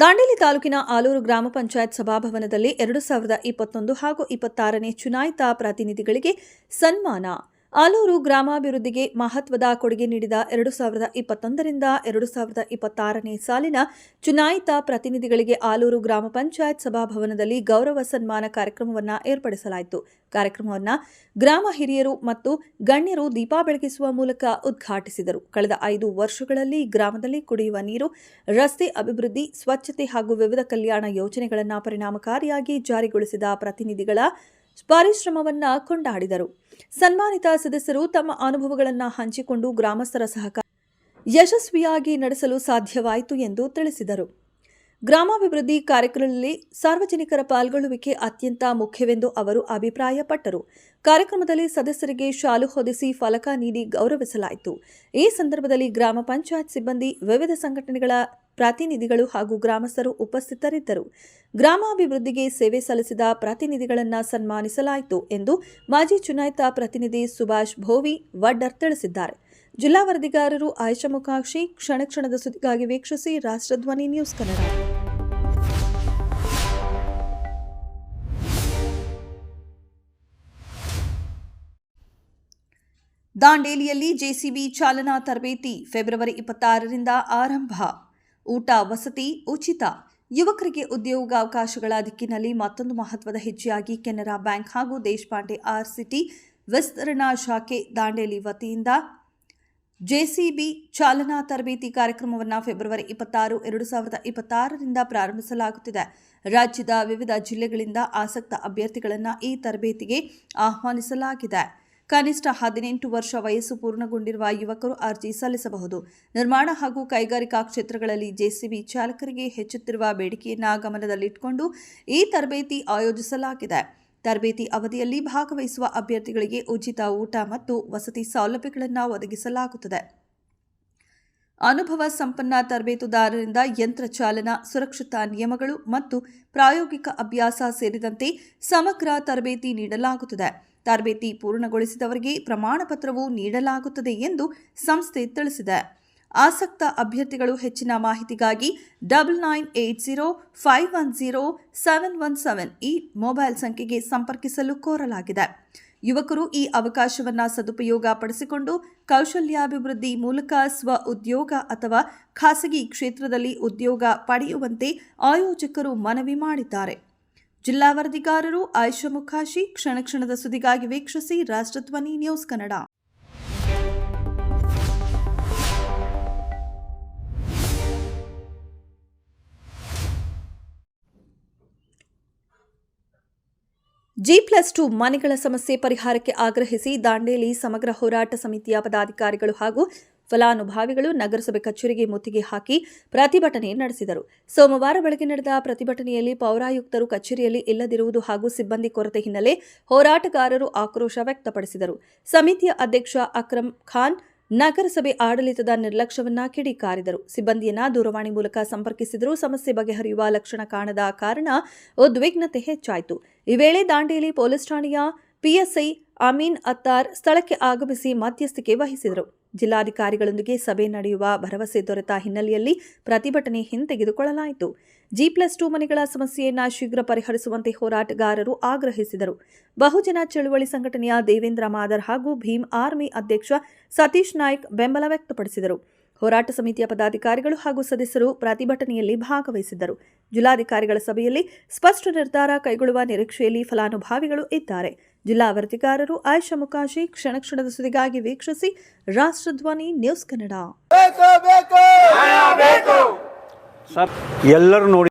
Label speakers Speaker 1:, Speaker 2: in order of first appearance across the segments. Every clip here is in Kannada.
Speaker 1: ದಾಂಡೇಲಿ ತಾಲೂಕಿನ ಆಲೂರು ಗ್ರಾಮ ಪಂಚಾಯತ್ ಸಭಾಭವನದಲ್ಲಿ ಎರಡು ಸಾವಿರದ ಇಪ್ಪತ್ತೊಂದು ಹಾಗೂ ಇಪ್ಪತ್ತಾರನೇ ಚುನಾಯಿತ ಪ್ರತಿನಿಧಿಗಳಿಗೆ ಸನ್ಮಾನ. ಆಲೂರು ಗ್ರಾಮಾಭಿವೃದ್ಧಿಗೆ ಮಹತ್ವದ ಕೊಡುಗೆ ನೀಡಿದ ಎರಡು ಸಾವಿರದ ಇಪ್ಪತ್ತೊಂದರಿಂದ ಎರಡು ಸಾವಿರದ ಇಪ್ಪತ್ತಾರನೇ ಸಾಲಿನ ಚುನಾಯಿತ ಪ್ರತಿನಿಧಿಗಳಿಗೆ ಆಲೂರು ಗ್ರಾಮ ಪಂಚಾಯತ್ ಸಭಾಭವನದಲ್ಲಿ ಗೌರವ ಸನ್ಮಾನ ಕಾರ್ಯಕ್ರಮವನ್ನು ಏರ್ಪಡಿಸಲಾಯಿತು. ಕಾರ್ಯಕ್ರಮವನ್ನು ಗ್ರಾಮ ಹಿರಿಯರು ಮತ್ತು ಗಣ್ಯರು ದೀಪ ಬೆಳಗಿಸುವ ಮೂಲಕ ಉದ್ಘಾಟಿಸಿದರು. ಕಳೆದ ಐದು ವರ್ಷಗಳಲ್ಲಿ ಗ್ರಾಮದಲ್ಲಿ ಕುಡಿಯುವ ನೀರು, ರಸ್ತೆ ಅಭಿವೃದ್ಧಿ, ಸ್ವಚ್ಛತೆ ಹಾಗೂ ವಿವಿಧ ಕಲ್ಯಾಣ ಯೋಜನೆಗಳನ್ನು ಪರಿಣಾಮಕಾರಿಯಾಗಿ ಜಾರಿಗೊಳಿಸಿದ ಪ್ರತಿನಿಧಿಗಳ ಪರಿಶ್ರಮವನ್ನ ಕೊಂಡಾಡಿದರು. ಸನ್ಮಾನಿತ ಸದಸ್ಯರು ತಮ್ಮ ಅನುಭವಗಳನ್ನು ಹಂಚಿಕೊಂಡು ಗ್ರಾಮಸ್ಥರ ಸಹಕಾರ ಯಶಸ್ವಿಯಾಗಿ ನಡೆಸಲು ಸಾಧ್ಯವಾಯಿತು ಎಂದು ತಿಳಿಸಿದರು. ಗ್ರಾಮಾಭಿವೃದ್ಧಿ ಕಾರ್ಯಕ್ರಮದಲ್ಲಿ ಸಾರ್ವಜನಿಕರ ಪಾಲ್ಗೊಳ್ಳುವಿಕೆ ಅತ್ಯಂತ ಮುಖ್ಯವೆಂದು ಅವರು ಅಭಿಪ್ರಾಯಪಟ್ಟರು. ಕಾರ್ಯಕ್ರಮದಲ್ಲಿ ಸದಸ್ಯರಿಗೆ ಶಾಲು ಹೊದಿಸಿ ಫಲಕ ನೀಡಿ ಗೌರವಿಸಲಾಯಿತು. ಈ ಸಂದರ್ಭದಲ್ಲಿ ಗ್ರಾಮ ಪಂಚಾಯತ್ ಸಿಬ್ಬಂದಿ, ವಿವಿಧ ಸಂಘಟನೆಗಳ ಪ್ರತಿನಿಧಿಗಳು ಹಾಗೂ ಗ್ರಾಮಸ್ಥರು ಉಪಸ್ಥಿತರಿದ್ದರು. ಗ್ರಾಮಾಭಿವೃದ್ಧಿಗೆ ಸೇವೆ ಸಲ್ಲಿಸಿದ ಪ್ರತಿನಿಧಿಗಳನ್ನು ಸನ್ಮಾನಿಸಲಾಯಿತು ಎಂದು ಮಾಜಿ ಚುನಾಯಿತ ಪ್ರತಿನಿಧಿ ಸುಭಾಷ್ ಭೋವಿ ವಡ್ಡರ್ ತಿಳಿಸಿದ್ದಾರೆ. ಜಿಲ್ಲಾ ವರದಿಗಾರರು ಆಯಿಷಾ ಮುಖಾಕ್ಷಿ, ಕ್ಷಣ ಕ್ಷಣದ ಸುದ್ದಿಗಾಗಿ ವೀಕ್ಷಿಸಿ ರಾಷ್ಟ್ರಧ್ವನಿ ನ್ಯೂಸ್ ಕನ್ನಡ. ದಾಂಡೇಲಿಯಲ್ಲಿ ಜೆಸಿಬಿ ಚಾಲನಾ ತರಬೇತಿ ಫೆಬ್ರವರಿ ಇಪ್ಪತ್ತಾರರಿಂದ ಆರಂಭ. ಊಟ, ವಸತಿ, ಉಚಿತ. ಯುವಕರಿಗೆ ಉದ್ಯೋಗಾವಕಾಶಗಳ ದಿಕ್ಕಿನಲ್ಲಿ ಮತ್ತೊಂದು ಮಹತ್ವದ ಹೆಜ್ಜೆಯಾಗಿ ಕೆನರಾ ಬ್ಯಾಂಕ್ ಹಾಗೂ ದೇಶಪಾಂಡೆ ಆರ್ ಸಿಟಿ ವಿಸ್ತರಣಾ ಶಾಖೆ ದಾಂಡೇಲಿ ವತಿಯಿಂದ ಜೆಸಿಬಿ ಚಾಲನಾ ತರಬೇತಿ ಕಾರ್ಯಕ್ರಮವನ್ನು ಫೆಬ್ರವರಿ ಇಪ್ಪತ್ತಾರು, ಎರಡು ಸಾವಿರದ ಇಪ್ಪತ್ತಾರರಿಂದ ಪ್ರಾರಂಭಿಸಲಾಗುತ್ತಿದೆ. ರಾಜ್ಯದ ವಿವಿಧ ಜಿಲ್ಲೆಗಳಿಂದ ಆಸಕ್ತ ಅಭ್ಯರ್ಥಿಗಳನ್ನು ಈ ತರಬೇತಿಗೆ ಆಹ್ವಾನಿಸಲಾಗಿದೆ. ಕನಿಷ್ಠ ಹದಿನೆಂಟು ವರ್ಷ ವಯಸ್ಸು ಪೂರ್ಣಗೊಂಡಿರುವ ಯುವಕರು ಅರ್ಜಿ ಸಲ್ಲಿಸಬಹುದು. ನಿರ್ಮಾಣ ಹಾಗೂ ಕೈಗಾರಿಕಾ ಕ್ಷೇತ್ರಗಳಲ್ಲಿ ಜೆಸಿಬಿ ಚಾಲಕರಿಗೆ ಹೆಚ್ಚುತ್ತಿರುವ ಬೇಡಿಕೆಯನ್ನು ಗಮನದಲ್ಲಿಟ್ಟುಕೊಂಡು ಈ ತರಬೇತಿ ಆಯೋಜಿಸಲಾಗಿದೆ. ತರಬೇತಿ ಅವಧಿಯಲ್ಲಿ ಭಾಗವಹಿಸುವ ಅಭ್ಯರ್ಥಿಗಳಿಗೆ ಉಚಿತ ಊಟ ಮತ್ತು ವಸತಿ ಸೌಲಭ್ಯಗಳನ್ನು ಒದಗಿಸಲಾಗುತ್ತದೆ. ಅನುಭವ ಸಂಪನ್ನ ತರಬೇತುದಾರರಿಂದ ಯಂತ್ರ ಚಾಲನಾ, ಸುರಕ್ಷತಾ ನಿಯಮಗಳು ಮತ್ತು ಪ್ರಾಯೋಗಿಕ ಅಭ್ಯಾಸ ಸೇರಿದಂತೆ ಸಮಗ್ರ ತರಬೇತಿ ನೀಡಲಾಗುತ್ತದೆ. ತರಬೇತಿ ಪೂರ್ಣಗೊಳಿಸಿದವರಿಗೆ ಪ್ರಮಾಣ ಪತ್ರವು ನೀಡಲಾಗುತ್ತದೆ ಎಂದು ಸಂಸ್ಥೆ ತಿಳಿಸಿದೆ. ಆಸಕ್ತ ಅಭ್ಯರ್ಥಿಗಳು ಹೆಚ್ಚಿನ ಮಾಹಿತಿಗಾಗಿ double nine eight zero five one zero seven one seven ಈ ಮೊಬೈಲ್ ಸಂಖ್ಯೆಗೆ ಸಂಪರ್ಕಿಸಲು ಕೋರಲಾಗಿದೆ. ಯುವಕರು ಈ ಅವಕಾಶವನ್ನು ಸದುಪಯೋಗ ಪಡಿಸಿಕೊಂಡು ಕೌಶಲ್ಯಾಭಿವೃದ್ಧಿ ಮೂಲಕ ಸ್ವ ಉದ್ಯೋಗ ಅಥವಾ ಖಾಸಗಿ ಕ್ಷೇತ್ರದಲ್ಲಿ ಉದ್ಯೋಗ ಪಡೆಯುವಂತೆ ಆಯೋಜಕರು ಮನವಿ ಮಾಡಿದ್ದಾರೆ. ಜಿಲ್ಲಾ ವರದಿಗಾರರು ಆಯುಷ ಮುಖಾಶಿ ಕ್ಷಣ ಕ್ಷಣದ ಸುದ್ದಿಗಾಗಿ ವೀಕ್ಷಿಸಿ Rashtradhwani news Kannada. G plus two ಮನೆಗಳ ಸಮಸ್ಯೆ ಪರಿಹಾರಕ್ಕೆ ಆಗ್ರಹಿಸಿ ದಾಂಡೇಲಿ ಸಮಗ್ರ ಹೋರಾಟ ಸಮಿತಿಯ ಪದಾಧಿಕಾರಿಗಳು ಹಾಗೂ ಫಲಾನುಭವಿಗಳು ನಗರಸಭೆ ಕಚೇರಿಗೆ ಮುತ್ತಿಗೆ ಹಾಕಿ ಪ್ರತಿಭಟನೆ ನಡೆಸಿದರು. ಸೋಮವಾರ ಬೆಳಗ್ಗೆ ನಡೆದ ಪ್ರತಿಭಟನೆಯಲ್ಲಿ ಪೌರಾಯುಕ್ತರು ಕಚೇರಿಯಲ್ಲಿ ಇಲ್ಲದಿರುವುದು ಹಾಗೂ ಸಿಬ್ಬಂದಿ ಕೊರತೆ ಹಿನ್ನೆಲೆ ಹೋರಾಟಗಾರರು ಆಕ್ರೋಶ ವ್ಯಕ್ತಪಡಿಸಿದರು. ಸಮಿತಿಯ ಅಧ್ಯಕ್ಷ ಅಕ್ರಮ್ ಖಾನ್ ನಗರಸಭೆ ಆಡಳಿತದ ನಿರ್ಲಕ್ಷ್ಯವನ್ನ ಕಿಡಿಕಾರಿದರು. ಸಿಬ್ಬಂದಿಯನ್ನ ದೂರವಾಣಿ ಮೂಲಕ ಸಂಪರ್ಕಿಸಿದರೂ ಸಮಸ್ಯೆ ಬಗೆಹರಿಯುವ ಲಕ್ಷಣ ಕಾಣದ ಕಾರಣ ಉದ್ವಿಗ್ನತೆ ಹೆಚ್ಚಾಯಿತು. ಈ ವೇಳೆ ದಾಂಡೇಲಿ ಪೊಲೀಸ್ ಠಾಣೆಯ ಪಿಎಸ್ಐ ಅಮೀನ್ ಅತ್ತಾರ್ ಸ್ಥಳಕ್ಕೆ ಆಗಮಿಸಿ ಮಧ್ಯಸ್ಥಿಕೆ ವಹಿಸಿದರು. ಜಿಲ್ಲಾಧಿಕಾರಿಗಳೊಂದಿಗೆ ಸಭೆ ನಡೆಯುವ ಭರವಸೆ ದೊರೆತ ಹಿನ್ನೆಲೆಯಲ್ಲಿ ಪ್ರತಿಭಟನೆ ಹಿಂತೆಗೆದುಕೊಳ್ಳಲಾಯಿತು. ಜಿ ಪ್ಲಸ್ ಟು ಮನೆಗಳ ಸಮಸ್ಯೆಯನ್ನು ಶೀಘ್ರ ಪರಿಹರಿಸುವಂತೆ ಹೋರಾಟಗಾರರು ಆಗ್ರಹಿಸಿದರು. ಬಹುಜನ ಚಳುವಳಿ ಸಂಘಟನೆಯ ದೇವೇಂದ್ರ ಮಾದರ್ ಹಾಗೂ ಭೀಮ್ ಆರ್ಮಿ ಅಧ್ಯಕ್ಷ ಸತೀಶ್ ನಾಯ್ಕ್ ಬೆಂಬಲ ವ್ಯಕ್ತಪಡಿಸಿದರು. ಹೋರಾಟ ಸಮಿತಿಯ ಪದಾಧಿಕಾರಿಗಳು ಹಾಗೂ ಸದಸ್ಯರು ಪ್ರತಿಭಟನೆಯಲ್ಲಿ ಭಾಗವಹಿಸಿದ್ದರು. ಜಿಲ್ಲಾಧಿಕಾರಿಗಳ ಸಭೆಯಲ್ಲಿ ಸ್ಪಷ್ಟ ನಿರ್ಧಾರ ಕೈಗೊಳ್ಳುವ ನಿರೀಕ್ಷೆಯಲ್ಲಿ ಫಲಾನುಭವಿಗಳು ಇದ್ದಾರೆ. ಜಿಲ್ಲಾ ವರದಿಗಾರರು ಆಯುಷ ಮುಖಾಶಿ ಕ್ಷಣ ಕ್ಷಣದ ಸುದ್ದಿಗಾಗಿ ವೀಕ್ಷಿಸಿ ರಾಷ್ಟ್ರಧ್ವನಿ ನ್ಯೂಸ್ ಕನ್ನಡ.
Speaker 2: ಬೇಕು ಬೇಕು.
Speaker 3: ಸರ್. ಎಲ್ಲರೂ ನೋಡಿ.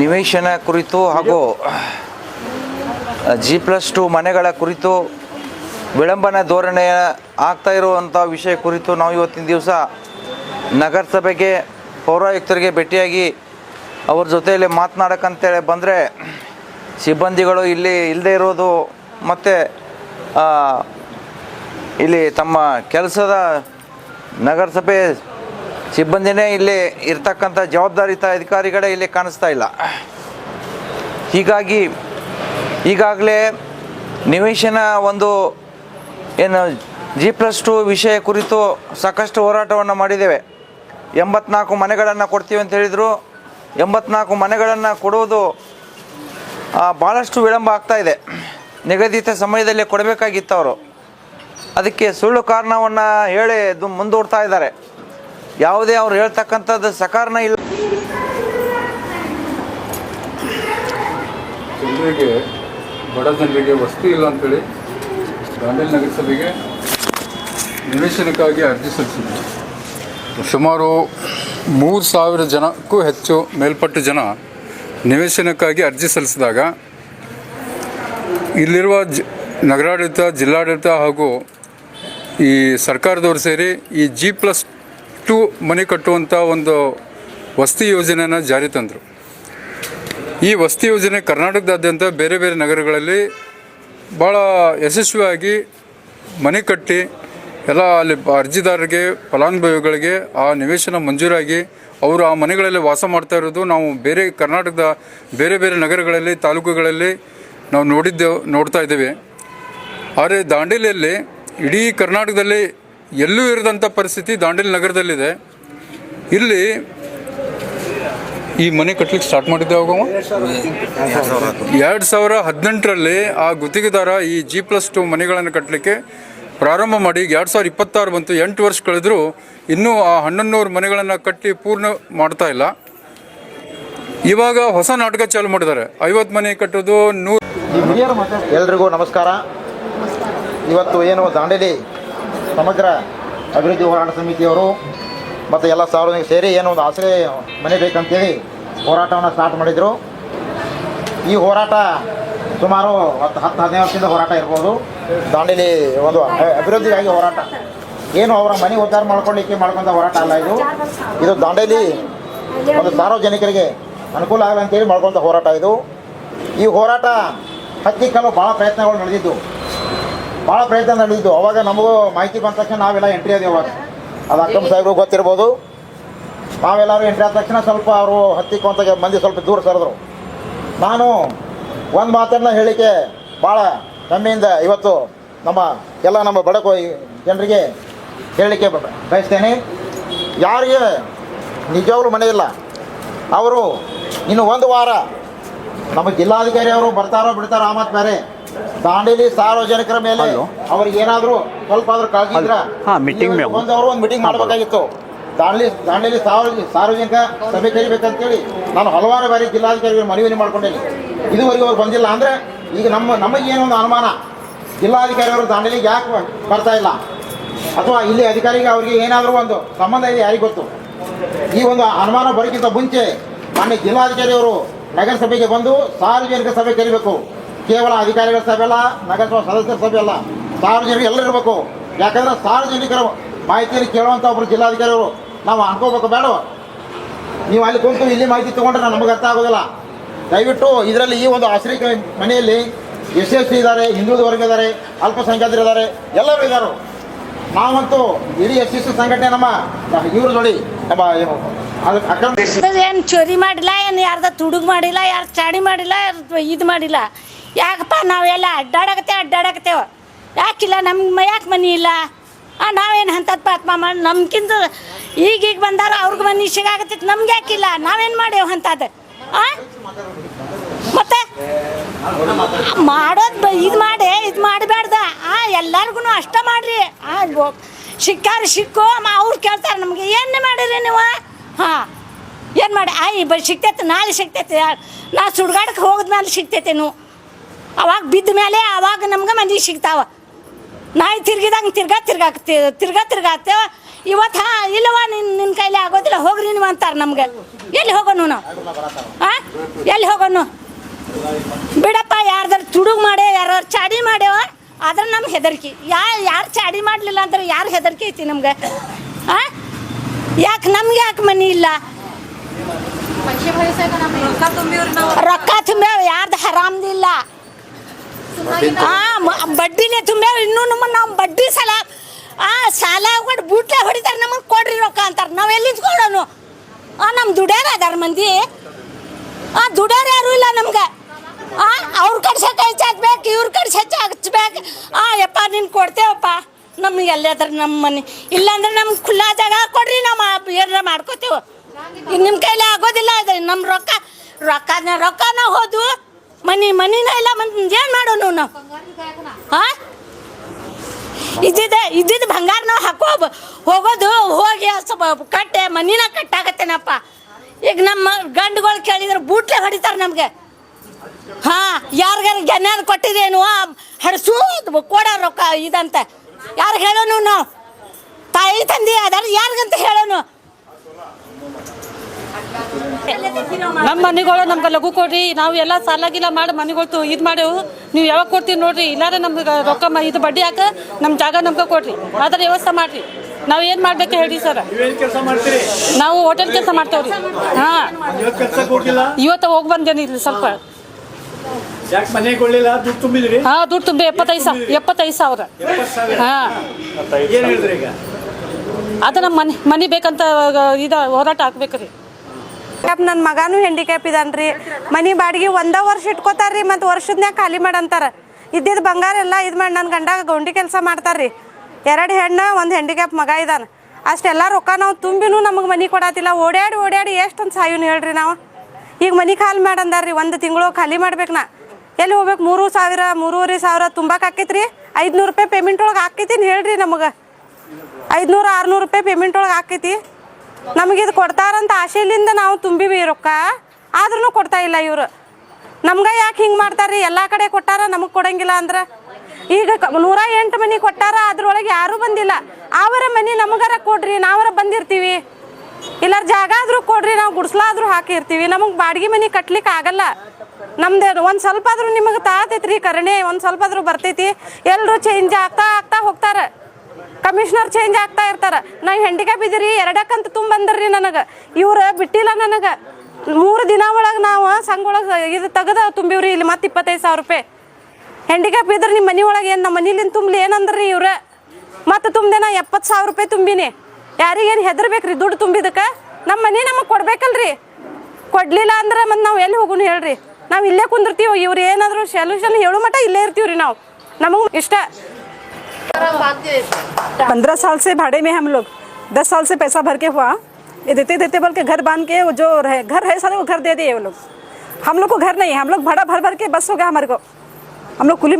Speaker 4: ನಿವೇಶನ ಕುರಿತು ಹಾಗೂ ಜಿ ಪ್ಲಸ್ ಟು ಮನೆಗಳ ಕುರಿತು ವಿಳಂಬನ ಧೋರಣೆ ಆಗ್ತಾ ಇರುವಂಥ ವಿಷಯ ಕುರಿತು ನಾವು ಇವತ್ತಿನ ದಿವಸ ನಗರಸಭೆಗೆ ಪೌರಾಯುಕ್ತರಿಗೆ ಭೇಟಿಯಾಗಿ ಅವ್ರ ಜೊತೆಯಲ್ಲಿ ಮಾತನಾಡಕ್ಕಂತೇಳಿ ಬಂದರೆ ಸಿಬ್ಬಂದಿಗಳು ಇಲ್ಲಿ ಇಲ್ಲದೆ ಇರೋದು ಮತ್ತು ಇಲ್ಲಿ ತಮ್ಮ ಕೆಲಸದ ನಗರಸಭೆ ಸಿಬ್ಬಂದಿನೇ ಇಲ್ಲಿ ಇರ್ತಕ್ಕಂಥ ಜವಾಬ್ದಾರಿತ ಅಧಿಕಾರಿಗಳೇ ಇಲ್ಲಿ ಕಾಣಿಸ್ತಾ ಇಲ್ಲ. ಹೀಗಾಗಿ ಈಗಾಗಲೇ ನಿವೇಶನ ಒಂದು ಏನು ಜಿ ಪ್ಲಸ್ ಟು ವಿಷಯ ಕುರಿತು ಸಾಕಷ್ಟು ಹೋರಾಟವನ್ನು ಮಾಡಿದ್ದೇವೆ. ಎಂಬತ್ನಾಲ್ಕು ಮನೆಗಳನ್ನು ಕೊಡ್ತೀವಿ ಅಂತ ಹೇಳಿದರು. ಎಂಬತ್ನಾಲ್ಕು ಮನೆಗಳನ್ನು ಕೊಡುವುದು ಭಾಳಷ್ಟು ವಿಳಂಬ ಆಗ್ತಾ ಇದೆ. ನಿಗದಿತ ಸಮಯದಲ್ಲಿ ಕೊಡಬೇಕಾಗಿತ್ತು ಅವರು ಅದಕ್ಕೆ ಸುಳ್ಳು ಕಾರಣವನ್ನು ಹೇಳಿ ಮುಂದೂಡ್ತಾ ಇದ್ದಾರೆ. ಯಾವುದೇ ಅವ್ರು ಹೇಳ್ತಕ್ಕಂಥದ್ದು ಸಕಾರಣ ಇಲ್ಲ.
Speaker 5: ಜನರಿಗೆ, ಬಡ ಜನರಿಗೆ ವಸತಿ ಇಲ್ಲ ಅಂತೇಳಿ ದಾಂಡೇಲಿ ನಗರಸಭೆಗೆ ನಿವೇಶನಕ್ಕಾಗಿ ಅರ್ಜಿ ಸಲ್ಲಿಸಿದ್ರು. ಸುಮಾರು ಮೂರು ಸಾವಿರ ಜನಕ್ಕೂ ಹೆಚ್ಚು ಮೇಲ್ಪಟ್ಟು ಜನ ನಿವೇಶನಕ್ಕಾಗಿ ಅರ್ಜಿ ಸಲ್ಲಿಸಿದಾಗ ಇಲ್ಲಿರುವ ಜ್, ನಗರಾಡಳಿತ, ಜಿಲ್ಲಾಡಳಿತ ಹಾಗೂ ಈ ಸರ್ಕಾರದವರು ಸೇರಿ ಈ ಜಿ ಪ್ಲಸ್ ಟು ಮನೆ ಕಟ್ಟುವಂಥ ಒಂದು ವಸತಿ ಯೋಜನೆಯನ್ನು ಜಾರಿ ತಂದರು. ಈ ವಸತಿ ಯೋಜನೆ ಕರ್ನಾಟಕದಾದ್ಯಂತ ಬೇರೆ ಬೇರೆ ನಗರಗಳಲ್ಲಿ ಭಾಳ ಯಶಸ್ವಿಯಾಗಿ ಮನೆ ಕಟ್ಟಿ ಎಲ್ಲ ಅಲ್ಲಿ ಅರ್ಜಿದಾರರಿಗೆ ಫಲಾನುಭವಿಗಳಿಗೆ ಆ ನಿವೇಶನ ಮಂಜೂರಾಗಿ ಅವರು ಆ ಮನೆಗಳಲ್ಲಿ ವಾಸ ಮಾಡ್ತಾ ಇರೋದು ನಾವು ಬೇರೆ ಕರ್ನಾಟಕದ ಬೇರೆ ಬೇರೆ ನಗರಗಳಲ್ಲಿ, ತಾಲೂಕುಗಳಲ್ಲಿ ನಾವು ನೋಡಿದ್ದೆವು ನೋಡ್ತಾ ಇದ್ದೇವೆ. ಆದರೆ ದಾಂಡೇಲಿಯಲ್ಲಿ, ಇಡೀ ಕರ್ನಾಟಕದಲ್ಲಿ ಎಲ್ಲೂ ಇರದಂಥ ಪರಿಸ್ಥಿತಿ ದಾಂಡೇಲಿ ನಗರದಲ್ಲಿದೆ. ಇಲ್ಲಿ ಈ ಮನೆ ಕಟ್ಟಲಿಕ್ಕೆ ಸ್ಟಾರ್ಟ್ ಮಾಡಿದ್ದೆ ಅವಾಗ? ಎರಡು ಸಾವಿರ ಹದಿನೆಂಟರಲ್ಲಿ ಆ ಗುತ್ತಿಗೆದಾರ ಈ ಜಿ ಪ್ಲಸ್ ಟು ಮನೆಗಳನ್ನು ಕಟ್ಟಲಿಕ್ಕೆ ಪ್ರಾರಂಭ ಮಾಡಿ ಎರಡು ಸಾವಿರ ಇಪ್ಪತ್ತಾರು ಬಂತು, ಎಂಟು ವರ್ಷ ಕಳೆದರೂ ಇನ್ನೂ ಆ ಹನ್ನೊಂದು ಮನೆಗಳನ್ನು ಕಟ್ಟಿ ಪೂರ್ಣ ಮಾಡ್ತಾ ಇಲ್ಲ. ಇವಾಗ ಹೊಸ ನಾಟಕ ಚಾಲು ಮಾಡಿದ್ದಾರೆ. ಐವತ್ತು ಮನೆ ಕಟ್ಟೋದು, ನೂರು
Speaker 6: ಎಲ್ರಿಗೂ ನಮಸ್ಕಾರ. ಇವತ್ತು ಏನು ದಾಂಡೇಲಿ ಸಮಗ್ರ ಅಭಿವೃದ್ಧಿ ಹೋರಾಟ ಸಮಿತಿಯವರು ಮತ್ತು ಎಲ್ಲ ಸಾರ್ವಜನಿಕರು ಸೇರಿ ಏನೋ ಒಂದು ಆಸರೆ ಮನೆ ಬೇಕಂತೇಳಿ ಹೋರಾಟವನ್ನು ಸ್ಟಾರ್ಟ್ ಮಾಡಿದರು. ಈ ಹೋರಾಟ ಸುಮಾರು ಹತ್ತು ಹತ್ತು ಹದಿನೈದು ವರ್ಷದಿಂದ ಹೋರಾಟ ಇರ್ಬೋದು. ದಾಂಡೇಲಿ ಒಂದು ಅಭಿವೃದ್ಧಿಗಾಗಿ ಹೋರಾಟ. ಏನು ಅವರ ಮನೆ ಉದ್ಧಾರ ಮಾಡ್ಕೊಳ್ಳಿಕ್ಕೆ ಮಾಡ್ಕೊಂತ ಹೋರಾಟ ಅಲ್ಲ ಇದು. ಇದು ದಾಂಡೇಲಿ ಒಂದು ಸಾರ್ವಜನಿಕರಿಗೆ ಅನುಕೂಲ ಆಗಲಿ ಅಂತೇಳಿ ಮಾಡ್ಕೊಂತ ಹೋರಾಟ ಇದು. ಈ ಹೋರಾಟ ಹತ್ತಿಕ್ಕಲು ಭಾಳ ಪ್ರಯತ್ನಗಳು ನಡೆದಿದ್ದು. ಭಾಳ ಪ್ರಯತ್ನ ನಡೆದಿದ್ದು. ಅವಾಗ ನಮಗೂ ಮಾಹಿತಿ ಬಂದ ತಕ್ಷಣ ನಾವೆಲ್ಲ ಎಂಟ್ರಿ ಆದೇವು ಅವಾಗ. ಅದು ಅಕ್ಕಮ್ಮ ಸಾಹೇಬ್ರು ಗೊತ್ತಿರ್ಬೋದು. ನಾವೆಲ್ಲರೂ ಎಂಟ್ರಿ ಆದ ತಕ್ಷಣ ಸ್ವಲ್ಪ ಅವರು ಹತ್ತಿಕ್ಕುವಂಥ ಮಂದಿ ಸ್ವಲ್ಪ ದೂರ ಸರಿದ್ರು. ನಾನು ಒಂದು ಮಾತನ್ನ ಹೇಳಿಕೆ ಭಾಳ ಕಮ್ಮಿಯಿಂದ ಇವತ್ತು ನಮ್ಮ ಎಲ್ಲ ನಮ್ಮ ಬಡಕು ಜನರಿಗೆ ಹೇಳಲಿಕ್ಕೆ ಬ- ಬಯಸ್ತೇನೆ. ಯಾರಿಗೆ ನಿಜವಾಗ್ಲೂ ಮನೆ ಇಲ್ಲ. ಅವರು ಇನ್ನು ಒಂದು ವಾರ ನಮ್ಮ ಜಿಲ್ಲಾಧಿಕಾರಿ ಅವರು ಬರ್ತಾರೋ ಬಿಡ್ತಾರೋ ಆ ಮಾತು ಬೇರೆ. ದಾಂಡೇಲಿ ಸಾರ್ವಜನಿಕರ ಮೇಲೆ ಅವ್ರಿಗೆ ಏನಾದರೂ ಸ್ವಲ್ಪ ಆದ್ರೂ ಕಾಳಜಿ ಇದ್ರ. ಒಂದು ಅವರು ಒಂದು ಮೀಟಿಂಗ್ ಮಾಡಬೇಕಾಗಿತ್ತು. ದಾಂಡೇಲಿ ದಾಂಡೇಲಿ ಸಾರ್ವಜನಿಕ ಸಾರ್ವಜನಿಕ ಸಭೆ ಕರಿಬೇಕಂತೇಳಿ ನಾನು ಹಲವಾರು ಬಾರಿ ಜಿಲ್ಲಾಧಿಕಾರಿಗಳು ಮನವಿ ಮಾಡ್ಕೊಂಡೇನೆ. ಇದುವರೆಗೂ ಅವ್ರು ಬಂದಿಲ್ಲ ಅಂದರೆ ಈಗ ನಮ್ಮ ನಮಗೆ ಏನೊಂದು ಅನುಮಾನ? ಜಿಲ್ಲಾಧಿಕಾರಿಯವರು ದಾಂಡೇಲಿಗೆ ಯಾಕೆ ಬರ್ತಾ ಇಲ್ಲ? ಅಥವಾ ಇಲ್ಲಿ ಅಧಿಕಾರಿಗೆ ಅವರಿಗೆ ಏನಾದರೂ ಒಂದು ಸಂಬಂಧ ಇದೆ ಯಾರಿಗೆ ಗೊತ್ತು? ಈ ಒಂದು ಅನುಮಾನ ಬರೋಕ್ಕಿಂತ ಮುಂಚೆ ಮಾನ್ಯ ಜಿಲ್ಲಾಧಿಕಾರಿಯವರು ನಗರಸಭೆಗೆ ಬಂದು ಸಾರ್ವಜನಿಕ ಸಭೆ ಕರಿಬೇಕು ಕೇವಲ ಅಧಿಕಾರಿಗಳ ಸಭೆ ಅಲ್ಲ, ನಗರಸಭಾ ಸದಸ್ಯರ ಸಭೆ ಅಲ್ಲ. ಸಾರ್ವಜನಿಕರು ಎಲ್ಲರಿರಬೇಕು ಯಾಕಂದ್ರೆ ಸಾರ್ವಜನಿಕರ ಮಾಹಿತಿಯನ್ನು ಕೇಳುವಂಥ ಒಬ್ಬರು ಜಿಲ್ಲಾಧಿಕಾರಿಯವರು, ನಾವು ಅನ್ಕೋಬೇಕು ಬೇಡ. ನೀವು ಅಲ್ಲಿ ಕುಂತು ಇಲ್ಲಿ ಮಾಹಿತಿ ತೊಗೊಂಡ್ರೆ ನಮಗೆ ಅರ್ಥ ಆಗೋದಿಲ್ಲ. ದಯವಿಟ್ಟು ಇದರಲ್ಲಿ ಈ ಒಂದು ಆಶ್ರಯ ಮನೆಯಲ್ಲಿ ಎಸ್ ಎಸ್ ಸಿ ಇದ್ದಾರೆ ಹಿಂದುಳಿದ ವರ್ಗ ಇದ್ದಾರೆ, ಅಲ್ಪಸಂಖ್ಯಾತರು ಇದ್ದಾರೆ, ಎಲ್ಲರೂ ಇದ್ದಾರೆ. ನಾವಂತೂ ಇಡೀ ಎಸ್ ಎಸ್ ಸಂಘಟನೆ ನಮ್ಮ, ಇವರು ನೋಡಿ, ನಮ್ಮ ಏನು
Speaker 7: ಚೋರಿ ಮಾಡಿಲ್ಲ, ಏನು ಯಾರ್ದ ತುಡುಗು ಮಾಡಿಲ್ಲ, ಯಾರು ಚಾಡಿ ಮಾಡಿಲ್ಲ, ಯಾರು ಇದು ಮಾಡಿಲ್ಲ. ಯಾಕಪ್ಪ ನಾವೆಲ್ಲ ಅಡ್ಡಾಡಕತ್ತೇವೆ ಅಡ್ಡಾಡಕತ್ತೇವೆ. ಯಾಕಿಲ್ಲ ನಮ್ಮ ಯಾಕೆ ಮನಿ ಇಲ್ಲ? ಆ, ನಾವೇನು ಅಂಥದ್ದು ಪಾತ್ಮ ಮಾಡಿ ನಮ್ಗಿಂತ ಈಗೀಗ ಬಂದಾರ ಅವ್ರಿಗೆ ಮನೆ ಸಿಗಾಕತ್ತಿತ್ತು ನಮ್ಗೆ ಯಾಕಿಲ್ಲ ನಾವೇನು ಮಾಡೇವು ಅಂಥದ್ದು ಮತ್ತೆ? ಮಾಡೋದು ಇದು ಮಾಡಿ, ಇದು ಮಾಡಬೇಡ್ದ ಆ ಎಲ್ಲರಿಗೂ ಅಷ್ಟ ಮಾಡ್ರಿ. ಆ ಸಿಕ್ಕಾರು ಸಿಕ್ಕೋ ಅವ್ರು ಕೇಳ್ತಾರೆ ನಮಗೆ. ಏನು ಮಾಡಿರಿ ನೀವು? ಹಾಂ. ಏನು ಮಾಡಿ? ಆಯ್ ಬರೀ ಸಿಗ್ತೈತೆ ನಾಳೆ ಸಿಗ್ತೈತೆ ನಾ ಸುಡ್ಗಾಡಕ್ಕೆ ಹೋಗಿದ್ಮೇಲೆ ಸಿಕ್ತೈತೆ ನೀವು ಅವಾಗ ಬಿದ್ದ ಮೇಲೆ ಅವಾಗ ನಮ್ಗೆ ಮಂದಿ ಸಿಗ್ತಾವ ನಾಯಿ ತಿರ್ಗಿದಂಗೆ ತಿರ್ಗಾ ತಿರ್ಗಾಕ್ತಿ ತಿರ್ಗಾ ತಿರ್ಗಾತ್ತೇವ ಇವತ್ತು ಹಾ ಇಲ್ಲವ ನಿನ್ನ ನಿನ್ನ ಕೈಲಿ ಆಗೋದಿಲ್ಲ. ಹೋಗ್ರಿ ನೀವು ಅಂತಾರೆ ನಮ್ಗೆ. ಎಲ್ಲಿ ಹೋಗೋನು ನಾವು ಹಾಂ ಎಲ್ಲಿ ಹೋಗೋನು? ಬಿಡಪ್ಪ ಯಾರ್ದಾರು ತುಡುಗ್ ಮಾಡೇ ಯಾರು ಚಾಡಿ ಮಾಡ್ಯವ ಆದ್ರೆ ನಮ್ಗೆ ಹೆದರ್ಕಿ. ಯಾ ಯಾರು ಚಾಡಿ ಮಾಡಲಿಲ್ಲ ಅಂದ್ರೆ ಯಾರು ಹೆದರ್ಕಿ ಐತಿ ನಮ್ಗೆ? ಆ? ಯಾಕೆ ನಮ್ಗೆ ಯಾಕೆ ಮನಿ ಇಲ್ಲ? ರೊಕ್ಕ ತುಂಬ್ಯಾವ ಯಾರ್ದು ಹರಾಮ್ದಿಲ್ಲ ಬಡ್ಡಿನೇ ತುಂಬ್ಯಾವ ಇನ್ನೂ ನಮ್ಮ ಬಡ್ಡಿ ಸಾಲ, ಆ, ಸಾಲ ಕೊಟ್ಟು ಬೂಟ್ಲೆ ಹೊಡಿತಾರೆ ನಮಗೆ ಕೊಡ್ರಿ ರೊಕ್ಕ ಅಂತಾರೆ. ನಾವು ಎಲ್ಲಿ ಕೊಡೋನು ಆ ನಮ್ಮ ದುಡ್ಯಾರ ಅದಾರ ಮಂದಿ. ಆ, ದುಡ್ಯಾರ ಯಾರು ಇಲ್ಲ ನಮ್ಗೆ. ಆ, ಅವ್ರ ಕಡೆ ಸೆಟ್ ಹಚ್ಚಬೇಕು ಇವ್ರ ಕಡೆ ಹೆಚ್ಚು ಹಚ್ಬೇಕು. ಆ, ಯಪ್ಪ, ನೀನು ಕೊಡ್ತೇವಪ್ಪ. ನಮ್ಗೆ ಎಲ್ಲಾದ್ರ ನಮ್ಮ ಮನೆ. ಇಲ್ಲಾಂದ್ರೆ ನಮ್ಗೆ ಖುಲ್ಲಾ ಜಾಗ ಕೊಡ್ರಿ, ನಾವು ಏನಾರ ಮಾಡ್ಕೋತೀವಿ. ನಿಮ್ಮ ಕೈಲಿ ಆಗೋದಿಲ್ಲ, ಅದು ನಮ್ಮ ರೊಕ್ಕ. ರೊಕ್ಕ ರೊಕ್ಕನ ಹೋದ್ವು. ಮನಿ, ಮನಿನ ಇಲ್ಲ ಏನ್ ಏನು ಮಾಡೋನು ನಾವು? ಹಾಂ ಇದ್ದಿದ್ದ, ಇದ್ದಿದ್ದು ಬಂಗಾರ ನಾವು ಹಾಕೋ ಹೋಗೋದು, ಹೋಗಿ ಕಟ್ಟೆ, ಮನಿನ ಕಟ್ಟಾಗತ್ತೇನಪ್ಪ ಈಗ ನಮ್ಮ ಗಂಡುಗಳು ಕೇಳಿದ್ರೆ ಬೂಟ್ಲೆ ಹೊಡಿತಾರೆ ನಮಗೆ. ಹಾ, ಯಾರಿಗಾರ ಜನ ಕೊಟ್ಟಿದೇನು ಹಡಸು ಕೊಡ ರೊಕ್ಕ ಇದಂತ. ಯಾರು ಹೇಳೋನು ನಾವು? ತಾಯಿ, ತಂದೆ ಅದಾರ ಯಾರಿಗಂತ ಹೇಳೋನು?
Speaker 8: ನಮ್ಮ ಮನೆಗಳು ನಮ್ಗೆ ಲಘು ಕೊಡ್ರಿ. ನಾವು ಎಲ್ಲ ಸಾಲಾಗಿಲ್ಲ ಗೀಲ ಮಾಡಿ ಮನೆಗಳು ಇದು ಮಾಡೇವು ನೀವು ಯಾವಾಗ ಕೊಡ್ತೀವಿ ನೋಡ್ರಿ. ಇಲ್ಲಾರ ನಮ್ಗೆ ರೊಕ್ಕ ಮ- ಇದು ಬಡ್ಡಿ ಹಾಕ ನಮ್ಮ ಜಾಗ ನಮ್ಗೆ ಕೊಡ್ರಿ. ಅದರ ವ್ಯವಸ್ಥೆ ಮಾಡ್ರಿ. ನಾವು ಏನು ಮಾಡ್ಬೇಕು ಹೇಳಿ ಸರ್.
Speaker 3: ನೀವೇನ್ ಕೆಲಸ ಮಾಡ್ತೀರಿ?
Speaker 8: ನಾವು ಹೋಟೆಲ್ ಕೆಲಸ ಮಾಡ್ತೇವ್ರಿ. ಹಾಂ.
Speaker 3: ಇವತ್ತು
Speaker 8: ಹೋಗಿ ಬಂದೇನಿ ಇಲ್ಲಿ ಸ್ವಲ್ಪ.
Speaker 3: ಯಾಕೆ ಮನೆಗೆ ಕೊಡ್ಲಿಲ್ಲ? ದುಡ್ಡು ತುಂಬಿದ್ರಿ?
Speaker 8: ಹಾಂ ದುಡ್ಡು ತುಂಬಿ ಎಪ್ಪತ್ತೈದು ಸಾವಿರ ಎಪ್ಪತ್ತೈದು ಸಾವಿರ.
Speaker 3: ಎಪ್ಪತ್ತು ಸಾವಿರ?
Speaker 8: ಹಾಂ.
Speaker 3: ಏನ್ ಹೇಳಿದ್ರಿ ಈಗ?
Speaker 8: ಅದು ನಮ್ಮ ಮನೆ ಮನೆ ಬೇಕಂತ ಇದು ಹೋರಾಟ ಹಾಕ್ಬೇಕ್ರಿ
Speaker 9: ನನ್ನ ಮಗನೂ ಹ್ಯಾಂಡಿಕ್ಯಾಪ್ ಇದಾನ್ರಿ. ಮನಿ ಬಾಡಿಗೆ ಒಂದ ವರ್ಷ ಇಟ್ಕೋತಾರ್ರಿ ಮತ್ತು ವರ್ಷದ್ನ್ಯಾಗ ಖಾಲಿ ಮಾಡಂತಾರ. ಇದ್ದಿದ್ದು ಬಂಗಾರ ಎಲ್ಲ ಇದು ಮಾಡಿ ನನ್ನ ಗಂಡ ಗೌಂಡಿ ಕೆಲಸ ಮಾಡ್ತಾರ್ರಿ. ಎರಡು ಹೆಣ್ಣು, ಒಂದು ಹ್ಯಾಂಡಿಕ್ಯಾಪ್ ಮಗ ಇದ್ದಾನೆ ಅಷ್ಟೆಲ್ಲ ರೊಕ್ಕ ನಾವು ತುಂಬಿನೂ ನಮಗೆ ಮನೆ ಕೊಡತ್ತಿಲ್ಲ ಓಡಾಡಿ ಓಡಾಡಿ ಎಷ್ಟೊಂದು ಸಾಯುನು ಹೇಳ್ರಿ ನಾವು. ಈಗ ಮನೆ ಖಾಲಿ ಮಾಡಂದಾರ್ರಿ. ಒಂದು ತಿಂಗಳು ಖಾಲಿ ಮಾಡ್ಬೇಕು ನಾ. ಎಲ್ಲಿ ಹೋಗ್ಬೇಕು? ಮೂರು ಸಾವಿರ, ಮೂರುವರೆ ಸಾವಿರ ತುಂಬಕ್ಕೆ ಆಕೈತ್ರಿ. ಐದುನೂರು ರೂಪಾಯಿ ಪೇಮೆಂಟ್ ಒಳಗೆ ಹಾಕೈತಿನ ಹೇಳ್ರಿ ನಮಗೆ. ಐದುನೂರು, ಆರುನೂರು ರೂಪಾಯಿ ಪೇಮೆಂಟ್ ಒಳಗೆ ಆಕೈತಿ. ನಮಗೆ ಇದು ಕೊಡ್ತಾರಂತ ಆಶೆಯಿಂದ ನಾವು ತುಂಬಿವಿ ರೊಕ್ಕ. ಆದ್ರೂ ಕೊಡ್ತಾ ಇಲ್ಲ ಇವರು. ನಮ್ಗೆ ಯಾಕೆ ಹಿಂಗೆ ಮಾಡ್ತಾರ್ರಿ? ಎಲ್ಲ ಕಡೆ ಕೊಟ್ಟಾರ, ನಮಗೆ ಕೊಡಂಗಿಲ್ಲ ಅಂದ್ರೆ. ಈಗ ನೂರ ಎಂಟು ಮನೆ ಕೊಟ್ಟಾರ, ಅದ್ರೊಳಗೆ ಯಾರೂ ಬಂದಿಲ್ಲ. ಅವರ ಮನೆ ನಮಗಾರ ಕೊಡ್ರಿ, ನಾವರ ಬಂದಿರ್ತೀವಿ. ಇಲ್ಲಾರ ಜಾಗ ಆದ್ರೂ ಕೊಡ್ರಿ, ನಾವು ಗುಡ್ಸ್ಲಾದ್ರೂ ಹಾಕಿರ್ತೀವಿ. ನಮಗೆ ಬಾಡಿಗೆ ಮನೆ ಕಟ್ಲಿಕ್ಕೆ ಆಗಲ್ಲ. ನಮ್ದು ಒಂದು ಸ್ವಲ್ಪ ಆದ್ರೂ ನಿಮಗೆ ತಾತೈತ್ರಿ ಕರಣೆ, ಒಂದು ಸ್ವಲ್ಪ ಆದ್ರೂ ಬರ್ತೈತಿ. ಎಲ್ಲರೂ ಚೇಂಜ್ ಆಗ್ತಾ ಆಗ್ತಾ ಹೋಗ್ತಾರೆ. ಕಮಿಷನರ್ ಚೇಂಜ್ ಆಗ್ತಾ ಇರ್ತಾರ. ನಾ ಹೆಂಡಿಕ್ಯಾಪ್ ಇದೀರಿ ಎರಡಕ್ಕಂತ ತುಂಬಂದ್ರಿ ನನಗ ನನಗೆ. ಇವ್ರು ಬಿಟ್ಟಿಲ್ಲ ನನಗೆ. ಮೂರು ದಿನ ಒಳಗೆ ನಾವು ಸಂಘ ಒಳಗೆ ಇದು ತೆಗೆದ ತುಂಬಿವ್ರಿ, ಇಲ್ಲಿ ಮತ್ತೆ ಇಪ್ಪತ್ತೈದು ಸಾವಿರ ರೂಪಾಯಿ. ಹೆಂಡಿಕ್ಯಾಪ್ ಇದ್ರೆ ನಿಮ್ಮ ಮನೆ ಒಳಗೆ ಏನು ನಮ್ಮ ಮನೇಲಿಂದ ತುಂಬಲಿ ಏನಂದ್ರಿ ಇವ್ರ? ಮತ್ತೆ ತುಂಬಿದೆ ನಾ ಎಪ್ಪತ್ತು ಸಾವಿರ ರೂಪಾಯಿ ತುಂಬಿನಿ. ಯಾರಿಗೇನು ಹೆದರ್ಬೇಕ್ರಿ ದುಡ್ಡು ತುಂಬಿದಕ್ಕೆ? ನಮ್ಮ ಮನೆ ನಮಗೆ ಕೊಡ್ಬೇಕಲ್ರಿ. ಕೊಡ್ಲಿಲ್ಲ ಅಂದ್ರೆ ಮತ್ತೆ ನಾವು ಎಲ್ಲಿ ಹೋಗೋಣ ಹೇಳ್ರಿ. ನಾವು ಇಲ್ಲೇ ಕುಂದಿರ್ತೀವಿ, ಇವ್ರು ಏನಾದರೂ ಸೊಲ್ಯೂಷನ್ ಹೇಳೋ ಮಟ್ಟ ಇಲ್ಲೇ ಇರ್ತೀವ್ರಿ ನಾವು. ನಮಗೆ ಇಷ್ಟ.
Speaker 10: पंद्रह साल से भाड़े में हम लोग, दस साल से पैसा भर के हुआ। ये देते देते बोल के घर बाँध के वो जो रहे, घर है सारे वो घर दे दिए वो लोग। हम लोग को घर नहीं है, हम लोग भाड़ा भर भर के बस हो गया हमारे को। हम लोग कुली